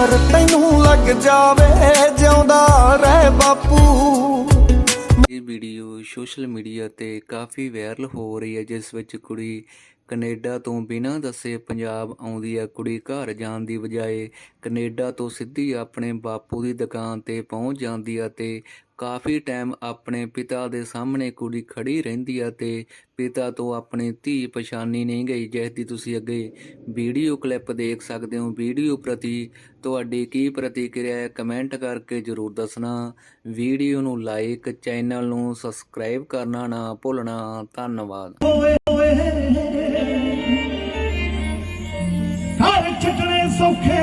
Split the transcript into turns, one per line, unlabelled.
ਉਮਰ ਤੈਨੂੰ ਲੱਗ ਜਾਵੇ, ਜਿਉਂਦਾ ਰਹਿ ਬਾਪੂ।
ਇਹ ਵੀਡੀਓ ਸੋਸ਼ਲ ਮੀਡੀਆ ਤੇ ਕਾਫੀ ਵਾਇਰਲ ਹੋ ਰਹੀ ਹੈ, ਜਿਸ ਵਿੱਚ ਕੁੜੀ ਕੈਨੇਡਾ ਤੋਂ ਬਿਨਾਂ ਦੱਸੇ ਪੰਜਾਬ ਆਉਂਦੀ ਆ ਕੁੜੀ ਘਰ ਜਾਣ ਦੀ ਬਜਾਏ ਕੈਨੇਡਾ ਤੋਂ ਸਿੱਧੀ ਆਪਣੇ ਬਾਪੂ ਦੀ ਦੁਕਾਨ ਤੇ ਪਹੁੰਚ ਜਾਂਦੀ ਹੈ ਤੇ ਕਾਫੀ ਟਾਈਮ ਆਪਣੇ ਪਿਤਾ ਦੇ ਸਾਹਮਣੇ ਕੁੜੀ ਖੜੀ ਰਹਿੰਦੀ ਹੈ ਤੇ ਪਿਤਾ ਤੋਂ ਆਪਣੀ ਧੀ ਪਛਾਣੀ ਨਹੀਂ ਗਈ ਜਿਸ ਦੀ ਤੁਸੀਂ ਅੱਗੇ ਵੀਡੀਓ ਕਲਿੱਪ ਦੇਖ ਸਕਦੇ ਹੋ ਵੀਡੀਓ ਪ੍ਰਤੀ ਤੁਹਾਡੀ ਕੀ ਪ੍ਰਤੀਕਿਰਿਆ ਹੈ ਕਮੈਂਟ ਕਰਕੇ ਜਰੂਰ ਦੱਸਣਾ ਵੀਡੀਓ ਨੂੰ ਲਾਈਕ ਚੈਨਲ ਨੂੰ ਸਬਸਕ੍ਰਾਈਬ ਕਰਨਾ ਨਾ ਭੁੱਲਣਾ ਧੰਨਵਾਦ
okay.